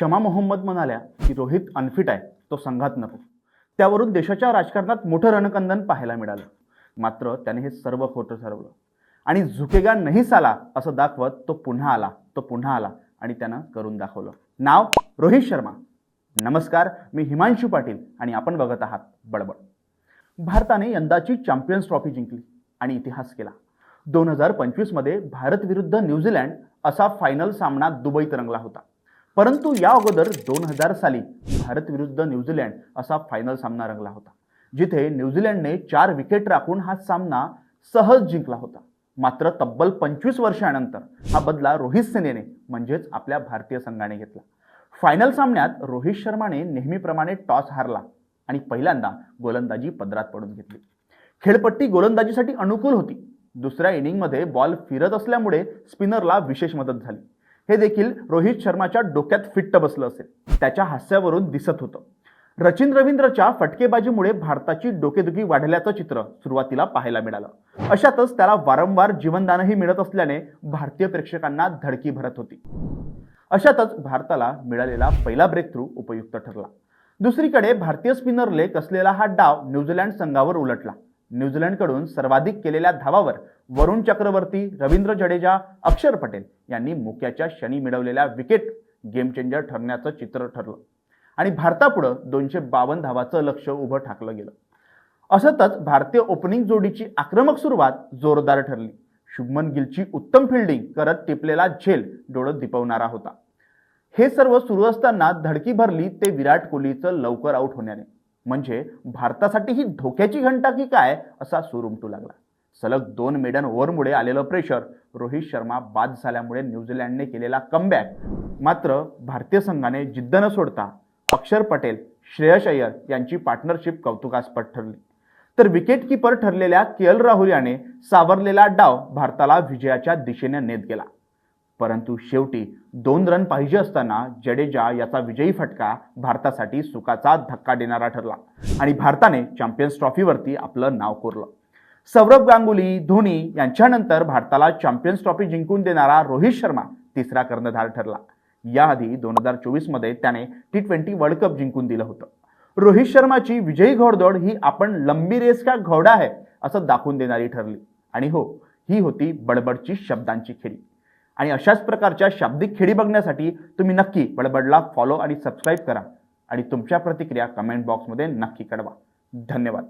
शमा मोहम्मद म्हणाल्या की रोहित अनफिट आहे तो संघात नको. त्यावरून देशाच्या राजकारणात मोठं रणकंदन पाहायला मिळालं. मात्र त्याने हे सर्व खोटं ठरवलं. आणि झुकेगा नाही साला असं दाखवत तो पुन्हा आला तो पुन्हा आला आणि त्यानं करून दाखवलं. नाव रोहित शर्मा. नमस्कार मी हिमांशू पाटील आणि आपण बघत आहात बडबड. भारताने यंदाची चॅम्पियन्स ट्रॉफी जिंकली आणि इतिहास केला. दोन हजार पंचवीसमध्ये भारत विरुद्ध न्यूझीलँड असा फायनल सामना दुबईत रंगला होता. परंतु या अगोदर दोन हजार साली भारत विरुद्ध न्यूझीलंड असा फायनल सामना रंगला होता जिथे न्यूझीलंडने चार विकेट राखून हा सामना सहज जिंकला होता. मात्र तब्बल पंचवीस वर्षानंतर हा बदला रोहित सेनेने म्हणजेच आपल्या भारतीय संघाने घेतला. फायनल सामन्यात रोहित शर्माने नेहमीप्रमाणे टॉस हारला आणि पहिल्यांदा गोलंदाजी पदरात पडून घेतली. खेळपट्टी गोलंदाजीसाठी अनुकूल होती. दुसऱ्या इनिंगमध्ये बॉल फिरत असल्यामुळे स्पिनरला विशेष मदत झाली. हे देखील रोहित शर्माच्या डोक्यात फिट्ट बसलं असेल. त्याच्या हास्यावरून दिसत होतं. रचिन रवींद्रच्या फटकेबाजीमुळे भारताची डोकेदुखी वाढल्याचं चित्र सुरुवातीला पाहायला मिळालं. अशातच त्याला वारंवार जीवनदानही मिळत असल्याने भारतीय प्रेक्षकांना धडकी भरत होती. अशातच भारताला मिळालेला पहिला ब्रेक थ्रू उपयुक्त ठरला. दुसरीकडे भारतीय स्पिनरले कसलेला हा डाव न्यूझीलंड संघावर उलटला. न्यूझीलंडकडून सर्वाधिक केलेल्या धावावर वरुण चक्रवर्ती रवींद्र जडेजा अक्षर पटेल यांनी मुक्याच्या क्षणी मिळवलेल्या विकेट गेम चेंजर ठरण्याचं चित्र ठरलं. आणि भारतापुढं दोनशे बावन्न धावाचं लक्ष उभं ठाकलं गेलं. असतच भारतीय ओपनिंग जोडीची आक्रमक सुरुवात जोरदार ठरली. शुभमन गिलची उत्तम फिल्डिंग करत टिपलेला झेल डोळं दिपवणारा होता. हे सर्व सुरू असताना धडकी भरली ते विराट कोहलीचं लवकर आऊट होण्याने. म्हणजे भारतासाठी ही धोक्याची घंटा की काय असा सूर उमटू लागला. सलग दोन मेडन ओव्हरमुळे आलेलं प्रेशर रोहित शर्मा बाद झाल्यामुळे न्यूझीलँडने केलेला कमबॅक मात्र भारतीय संघाने जिद्द न सोडता अक्षर पटेल श्रेयस अय्यर यांची पार्टनरशिप कौतुकास्पद ठरली. तर विकेटकीपर ठरलेल्या के एल राहुल याने सावरलेला डाव भारताला विजयाच्या दिशेने नेत गेला. परंतु शेवटी दोन रन पाहिजे असताना जडेजा याचा विजयी फटका भारतासाठी सुखाचा धक्का देणारा ठरला आणि भारताने चॅम्पियन्स ट्रॉफीवरती आपलं नाव कोरलं. सौरभ गांगुली धोनी यांच्यानंतर भारताला चॅम्पियन्स ट्रॉफी जिंकून देणारा रोहित शर्मा तिसरा कर्णधार ठरला. याआधी दोन हजार चोवीसमध्ये त्याने टी ट्वेंटी वर्ल्ड कप जिंकून दिलं होतं. रोहित शर्माची विजयी घोडदौड ही आपण लंबी रेस का घोडा आहे असं दाखवून देणारी ठरली. आणि हो ही होती बडबडची शब्दांची खेळी. आणि अशाच प्रकारच्या शाब्दिक खेळी बघण्यासाठी तुम्ही नक्की बडबडला फॉलो आणि सबस्क्राईब करा. आणि तुमच्या प्रतिक्रिया कमेंट बॉक्समध्ये नक्की कळवा. धन्यवाद.